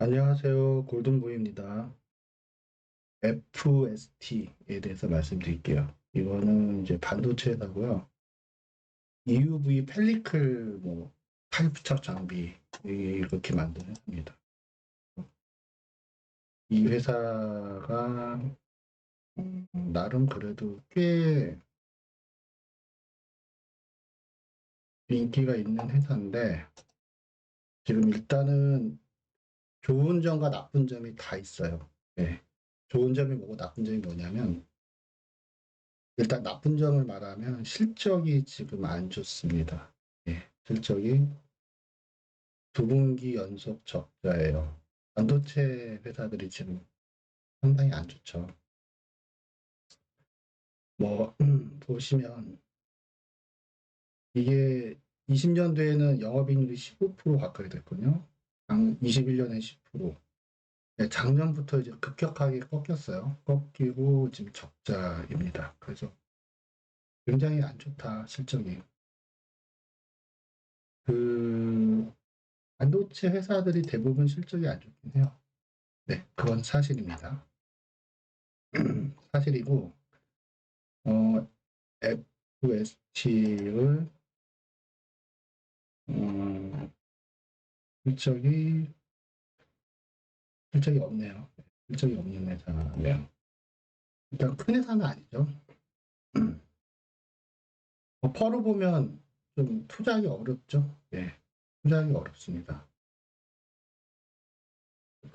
안녕하세요. 골든보이입니다. FST에 대해서 말씀드릴게요. 이거는 이제 반도체 회사고요. EUV 펠리클 뭐 탈부착 장비 이렇게 만드는 회사입니다. 이 회사가 음, 나름 그래도 꽤 인기가 있는 회사인데 지금 일단은 좋은 점과 나쁜 점이 다 있어요. 네. 좋은 점이 뭐고 나쁜 점이 뭐냐면 일단 나쁜 점을 말하면 실적이 지금 안 좋습니다. 예, 실적이 두 분기 연속 적자예요. 반도체 회사들이 지금 상당히 안 좋죠. 뭐 보시면 이게 20년도에는 영업이익률이 15% 가까이 됐거든요. 21년에 10%. 네, 작년부터 이제 급격하게 꺾였어요. 꺾이고 지금 적자입니다. 그래서 굉장히 안 좋다, 실적이. 그, 반도체 회사들이 대부분 실적이 안 좋긴 해요. 네, 그건 사실입니다. 사실이고, 어, FST를, 음, 실적이 실적이 없네요. 실적이 없는 회사네요. 일단 큰 회사는 아니죠. 어, 퍼로 보면 좀 투자하기 어렵죠. 예, 투자하기 어렵습니다.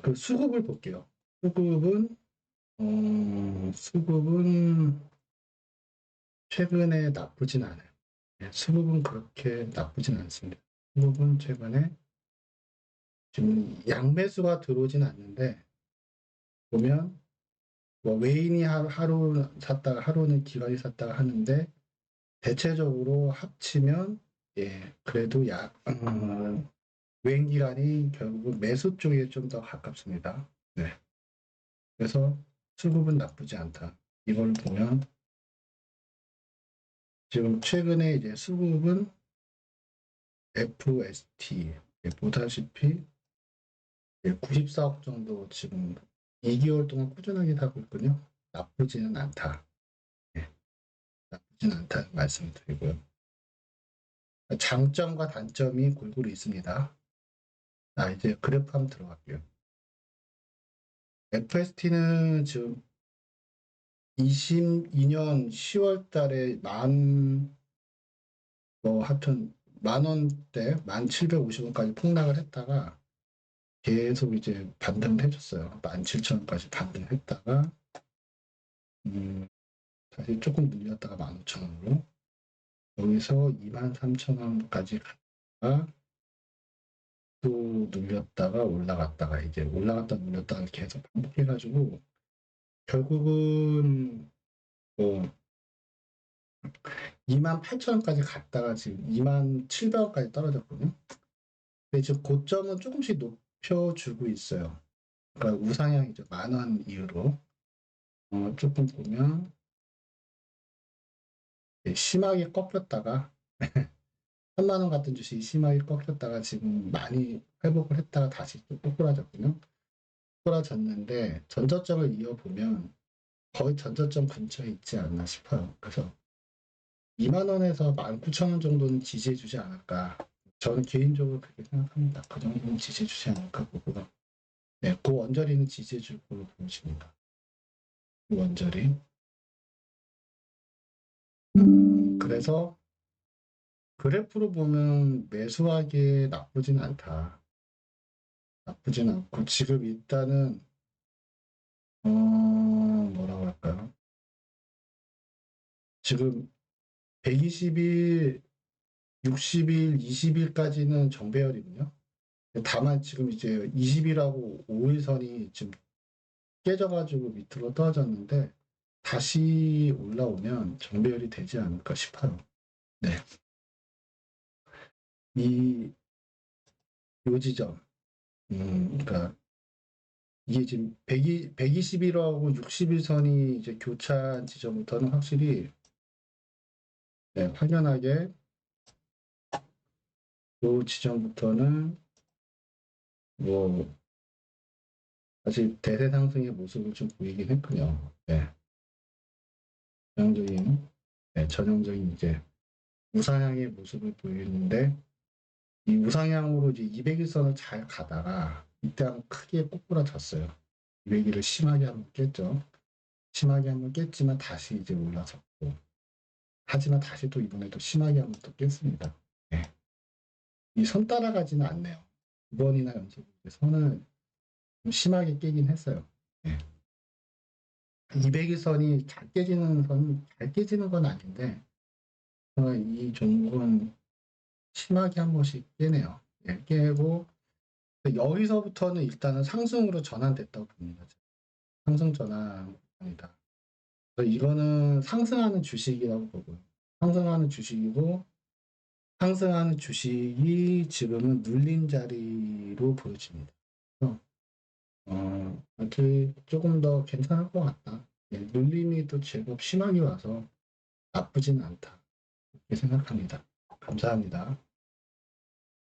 그 수급을 볼게요. 수급은 어, 수급은 최근에 나쁘진 않아요. 예, 수급은 그렇게 나쁘진 않습니다. 수급은 최근에 지금 양매수가 들어오진 않는데 보면 뭐 외인이 하- 하루 샀다가 하루는 기관이 샀다가 하는데 대체적으로 합치면 예 그래도 약 음, 외인 기관이 결국 매수 쪽에 좀 더 가깝습니다. 네. 그래서 수급은 나쁘지 않다. 이걸 보면 지금 최근에 이제 수급은 FST 예, 보다시피 94억 정도 지금 2개월 동안 꾸준하게 하고 있군요. 나쁘지는 않다. 예, 나쁘지는 않다 말씀드리고요. 장점과 단점이 골고루 있습니다. 자, 이제 그래프 한번 들어갈게요. FST는 지금 22년 10월 달에 만, 뭐, 하여튼, 만 원대, 만 750원까지 폭락을 했다가 계속 이제 반등을 해줬어요. 17,000원까지 반등했다가, 음, 다시 조금 눌렸다가 15,000원으로, 여기서 23,000원까지 갔다가, 또 눌렸다가 올라갔다가, 이제 올라갔다 눌렸다가 계속 반복해가지고, 결국은, 뭐, 28,000원까지 갔다가 지금 27,000원까지 떨어졌거든요. 근데 지금 고점은 조금씩 높 여주고 있어요. 그러니까 우상향이죠. 만 원 이후로. 어, 조금 보면 예, 심하게 꺾였다가 3만 원 같은 주식이 심하게 꺾였다가 지금 많이 회복을 했다가 다시 또 꼬꾸라졌거든요. 꼬꾸라졌는데 전저점을 이어보면 거의 전저점 근처에 있지 않나 싶어요. 그래서 2만 원에서 19,000원 정도는 지지해 주지 않을까. 저는 개인적으로 그렇게 생각합니다. 그 정도는 지지해 주지 않을까 보고요. 네, 그 원저리는 지지해 줄 걸로 보입니다. 그 원저리. 그래서 그래프로 보면 매수하기에 나쁘진 않다. 나쁘진 않고 지금 일단은 어 뭐라고 할까요? 지금 120일, 60일, 20일까지는 정배열이군요. 다만 지금 이제 20일하고 5일선이 지금 깨져가지고 밑으로 떨어졌는데 다시 올라오면 정배열이 되지 않을까 싶어요. 네. 이, 요 지점, 음, 그러니까 이게 지금 120, 121하고 60일선이 이제 교차한 지점부터는 확실히 네, 확연하게 요 지점부터는 뭐 사실 대세 상승의 모습을 좀 보이긴 했군요. 네. 전형적인, 네, 전형적인 이제 우상향의 모습을 보이는데 이 우상향으로 이제 200일선을 잘 가다가 이때 한번 크게 꼬꾸라졌어요. 200일을 심하게 한번 깼죠. 심하게 한번 깼지만 다시 이제 올라섰고 하지만 다시 또 이번에도 심하게 한번 또 깼습니다. 네. 이 선 따라가지는 않네요. 두 번이나 연속 선을 좀 심하게 깨긴 했어요. 네. 200일선이 잘 깨지는 선, 잘 깨지는 건 아닌데 어, 이 종목은 심하게 한 번씩 깨네요. 예, 깨고 여기서부터는 일단은 상승으로 전환됐다고 봅니다. 상승 전환입니다. 이거는 상승하는 주식이라고 보고요. 상승하는 주식이고 상승하는 주식이 지금은 눌린 자리로 보여집니다. 어, 이렇게 조금 더 괜찮을 것 같다. 예, 눌림이 또 제법 심하게 와서 나쁘진 않다. 이렇게 생각합니다. 감사합니다.